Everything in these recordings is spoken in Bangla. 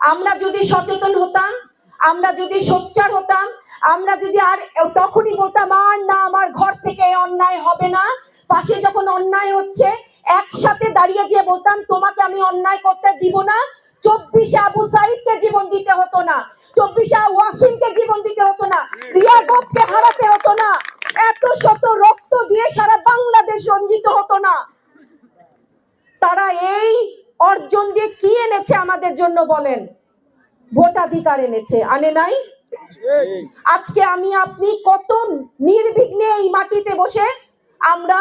আমরা যদি সচেতন হতাম, আমরা যদি সোচ্চার হতাম, আমরা যদি আর তখনই বলতাম, আর না, আমার ঘর থেকে অন্যায় হবে না। পাশে যখন অন্যায় হচ্ছে, একসাথে দাঁড়িয়ে যে বলতাম, তোমাকে আমি অন্যায় করতে দিব না। চব্বিশে আবু সাইদকে জীবন দিতে হতো না। চব্বিশে ওয়াসিমকে জীবন দিতে হতো না। রিয়া গোপকে হারাতে হতো না। এত শত রক্ত দিয়ে সারা বাংলাদেশ রঞ্জিত হতো না। তারা এই অর্জন দিয়ে কি এনেছে আমাদের জন্য বলেন? ভোটাধিকার এনেছে, আনে নাই? আজকে আমি, আপনি কত নির্বিঘ্নে এই মাটিতে বসে আমরা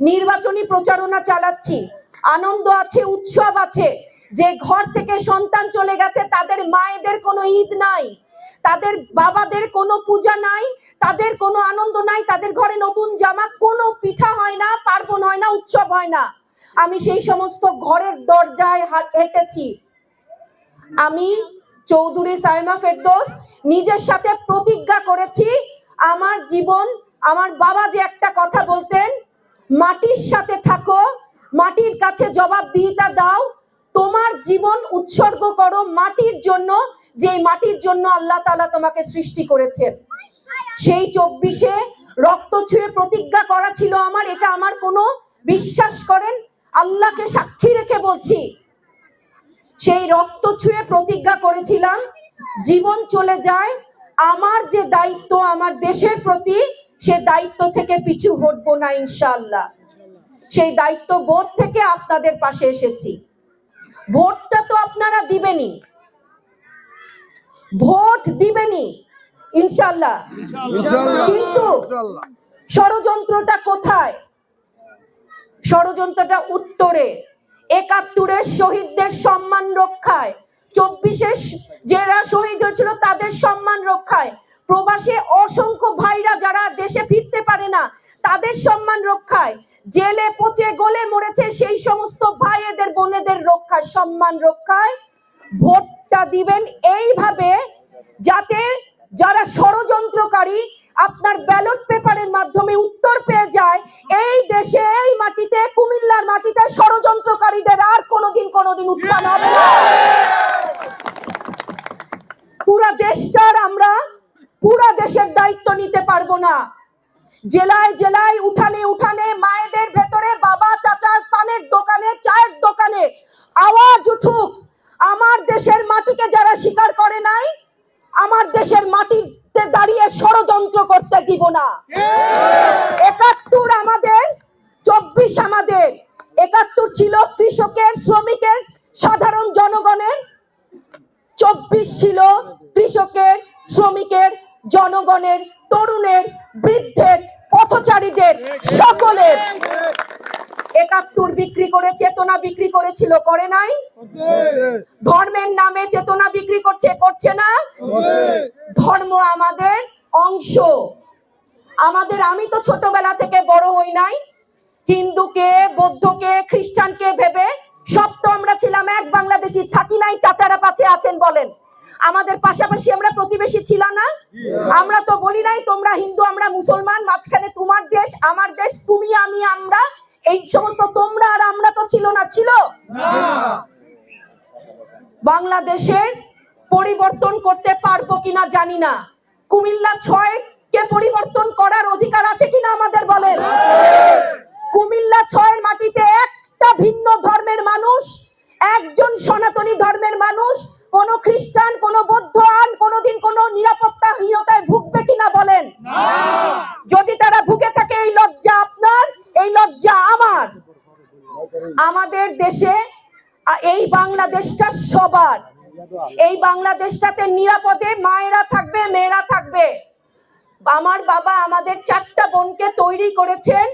নির্বাচনী প্রচারণা চালাচ্ছি। আনন্দ আছে, উৎসব আছে। যে ঘর থেকে সন্তান চলে গেছে, তাদের মায়েদের কোনো ঈদ নাই। তাদের বাবাদের কোনো পূজা নাই, তাদের কোনো আনন্দ নাই, তাদের ঘরে নতুন জামা, কোনো পিঠা হয় না, পার্বণ হয় না, উৎসব হয় না। আমি সেই সমস্ত ঘরের দরজায় হাট- হেঁটেছি। আমি চৌধুরী সাইমা ফেরদোস নিজের সাথে প্রতিজ্ঞা করেছি, আমার জীবন, আমার বাবা যে একটা কথা বলতেন, মাটির সাথে থাকো, মাটির কাছে জবাবদিহিতা দাও, তোমার জীবন উৎসর্গ করো মাটির জন্য যে মাটির জন্য আল্লাহ তালা তোমাকে সৃষ্টি করেছেন। সেই চব্বিশে রক্ত ছুঁয়ে প্রতিজ্ঞা করা ছিল আমার, এটা আমার কোনো বিশ্বাস করেন আল্লাহকে সাক্ষী রেখে বলছি সেই রক্ত ছুঁয়ে প্রতিজ্ঞা করেছিলাম জীবন চলে যায় আমার যে দায়িত্ব আমার দেশের প্রতি সে দায়িত্ব থেকে পিছু হটবো না ইনশাআল্লাহ। সেই দায়িত্ব বোধ থেকে আপনাদের পাশে এসেছি। ভোটটা তো আপনারা দিবেনই। ভোট দিবেনি ইনশাল্লাহ কিন্তু ষড়যন্ত্রটা কোথায়? ষড়যন্ত্রটা উত্তরে। একাত্তরের শহীদদের সম্মান রক্ষায়, চব্বিশে যারা শহীদ হয়েছিল তাদের সম্মান রক্ষায়, প্রবাসে অসংখ্য ভাইরা যারা দেশে ফিরতে পারে না, তাদের সম্মান রক্ষায়, জেলে পচে গলে মরেছে সেই সমস্ত ভাইয়েদের বোনেদের রক্ষায়, সম্মান রক্ষায় ভোটটা দিবেন এইভাবে যাতে যারা ষড়যন্ত্রকারী, আপনার ব্যালট পেপারের মাধ্যমে উত্তর পেয়ে যায়, এই দেশে এই মাটিতে, কুমিল্লার মাটিতে ষড়যন্ত্রকারীদের আর কোনোদিন কোনোদিন উত্থান হবে না। পুরা দেশটার আমরা পুরা দেশের দায়িত্ব নিতে পারব না। জেলায় জেলায়, উঠানে উঠানে, মায়েদের ভেতরে, বাবা চাচার পানের দোকানে, চায়ের দোকানে আওয়াজ উঠুক, আমার দেশের মাটিকে যারা স্বীকার করে নাই, আমার দেশের মাটিতে দাঁড়িয়ে ষড়যন্ত্র করতে দিব না। একাত্তর আমাদের চব্বিশ আমাদের। একাত্তর ছিল কৃষকের, শ্রমিকের, সাধারণ জনগণের। চব্বিশ ছিল কৃষকের, শ্রমিকের, জনগণের, তরুণের, বৃদ্ধের, পথচারীদের, সকলের। একাত্তর বিক্রি করে চেতনা বিক্রি করেছিল, করে নাই? ধর্মের নামে চেতনা বিক্রি করছে করছে না? ধর্ম আমাদের অংশ। আমাদের, আমি তো ছোটবেলা থেকে বড় হই নাই। হিন্দুকে, বৌদ্ধকে, খ্রিস্টানকে ভেবে সব তো আমরা ছিলাম এক বাংলাদেশি। থাকি নাই, চাচারা পাশে আছেন বলেন। আমাদের পাশাপাশি আমরা প্রতিবেশী ছিল না? আমরা তো বলি নাই, তোমরা হিন্দু, আমরা মুসলমান, মাঝখানে তোমার দেশ, আমার দেশ, তুমি, আমি, আমরা। এই সমস্ত তোমরা আর আমরা তো ছিল না, ছিল? বাংলাদেশের পরিবর্তন করতে পারব কিনা জানি না। কুমিল্লা ছয় কে পরিবর্তন করার অধিকার আছে কিনা আমাদের বলেন? কুমিল্লা ছয়ের মাটিতে একটা ভিন্ন ধর্মের মানুষ একজন সনাতনী ধর্মের মানুষ কোন খ্রিস্টান কোন বৌদ্ধ আন কোনদিন কোন নিরাপত্তাহীনতায় ভুগবে কিনা বলেন? যদি তারা ভুগে থাকে এই লজ্জা আপনার এই লজ্জা আমার। আমাদের দেশে এই বাংলাদেশটা সবার। এই বাংলাদেশটাতে নিরাপদে মায়েরা থাকবে মেয়েরা থাকবে। আমার বাবা আমাদের চারটা বোনকে তৈরি করেছেন।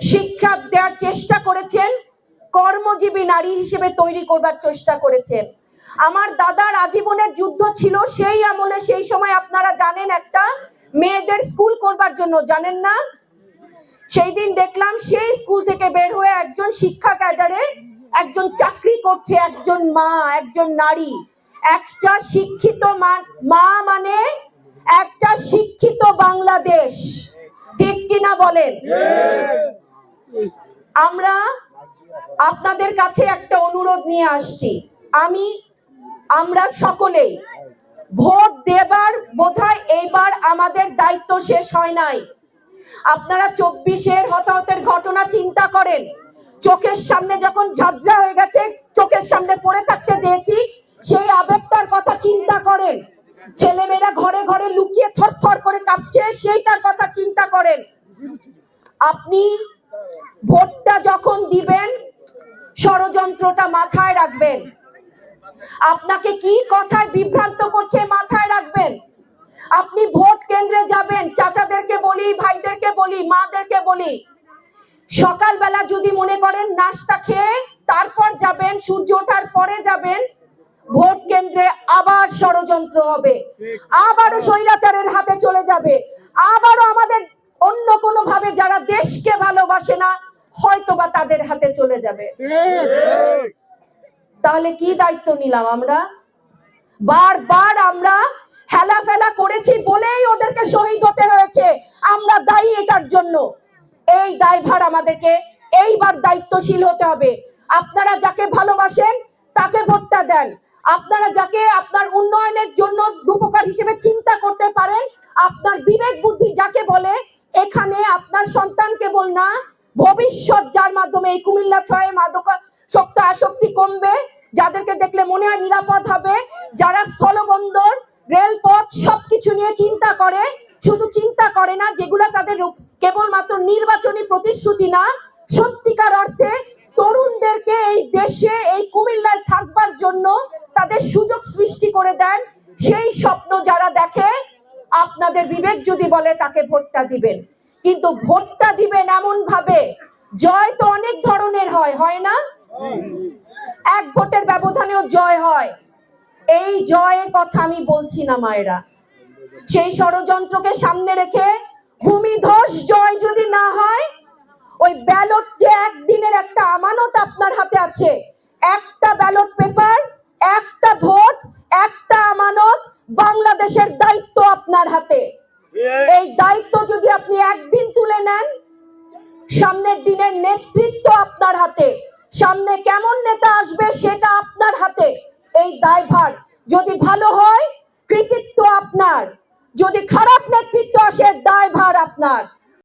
শিক্ষা দেওয়ার চেষ্টা করেছেন, কর্মজীবী নারী হিসেবে তৈরি করবার চেষ্টা করেছেন। আমার দাদার আজীবনের যুদ্ধ ছিল, সেই আমলে সেই সময় আপনারা জানেন একটা মেয়েদের স্কুল করবার জন্য, জানেন না? সেই দিন দেখলাম সেই স্কুল থেকে বের হয়ে একজন শিক্ষা ক্যাডারে একজন চাকরি করছে, একজন মা, একজন নারী। একটা শিক্ষিত মা- মানে একটা শিক্ষিত বাংলাদেশ। ঠিক কিনা বলেন? আমরা আপনাদের কাছে একটা অনুরোধ নিয়ে আসছি। আমি, আমরা সকলেই ভোট দেবার বোধহয় এইবার আমাদের দায়িত্ব শেষ হয় নাই। আপনারা চব্বিশের হতাহতের ঘটনা চিন্তা করেন। চোখের সামনে যখন ঝাঁঝরা হয়ে গেছে, চোখের সামনে পড়ে থাকতে দিয়েছি, সেই আবেগটার কথা চিন্তা করেন। ছেলেমেয়েরা ঘরে ঘরে লুকিয়ে থরথর করে কাঁপছে, সেইটার কথা চিন্তা করেন। আপনি ভোটটা যখন দিবেন, ষড়যন্ত্রটা মাথায় রাখবেন। আপনাকে কি কথায় বিভ্রান্ত করছে মাথায় রাখবেন? আপনি ভোট কেন্দ্রে যাবেন, চাচাদেরকে বলি, ভাইদেরকে বলি, মাদেরকে বলি। সকালবেলা যদি মনে করেন নাস্তা খেয়ে তারপর যাবেন, সূর্য ওঠার পরে যাবেন, ভোট কেন্দ্রে আবার ষড়যন্ত্র হবে। আবারও স্বৈরাচারের হাতে চলে যাবে। আবারও আমাদের অন্য কোনো ভাবে যারা দেশকে ভালোবাসে না হয়তোবা তাদের হাতে চলে যাবে। তাহলে কি দায়িত্ব নিলাম আমরা? বারবার আমরা হেলা ফেলা করেছি বলেই ওদেরকে শহীদ হতে হয়েছে। আমরা দায়ী এটার জন্য। এই দায়ভার আমাদেরকে এইবার দায়িত্বশীল হতে হবে। আপনারা যাকে ভালোবাসেন, তাকে ভোটটা দেন। আপনারা যাকে আপনার উন্নয়নের জন্য রূপকার হিসেবে চিন্তা করতে পারেন, আপনার বিবেক বুদ্ধি যাকে বলে, এখানে আপনার সন্তান কেবল না ভবিষ্যৎ যার মাধ্যমে এই কুমিল্লা ছয়ে মাদক শক্ত আসক্তি কমবে, যাদেরকে দেখলে মনে হয় নিরাপদ হবে, যারা স্থলবন্দর, রেলপথ সবকিছু নিয়ে চিন্তা করে, শুধু চিন্তা করে না, যেগুলো তাদের কেবলমাত্র নির্বাচনী প্রতিশ্রুতি না, সত্যিকার অর্থে তরুণদেরকে এই দেশে, এই কুমিল্লায় থাকবার জন্য তাদের সুযোগ সৃষ্টি করে দেন। সেই স্বপ্ন যারা দেখে, আপনাদের বিবেক যদি বলে তাকে ভোটটা দিবেন। কিন্তু ভোটটা দিবেন এমন ভাবে জয় তো অনেক ধরনের হয় হয় না? এক ভোটের ব্যবধানেও জয় হয়। এই জয়ের কথা আমি বলছি না মায়েরা। সেই ষড়যন্ত্রকে সামনে রেখে ভূমিধস জয় যদি না হয়, ওই ব্যালট যে একদিনের একটা আমানত আপনার হাতে আছে, একটা ব্যালট পেপার, একটা ভোট, একটা আমানত বাংলাদেশের দায়িত্ব আপনার হাতে। এই দায়িত্ব যদি আপনি একদিন তুলে নেন, সামনের দিনের নেতৃত্ব আপনার হাতে। সামনে কেমন নেতা আসবে সেটা আপনার হাতে। এই দায়ভার যদি ভালো হয়, কৃতিত্ব আপনার। যদি খারাপ নেতৃত্ব আসে, দায়ভার আপনার।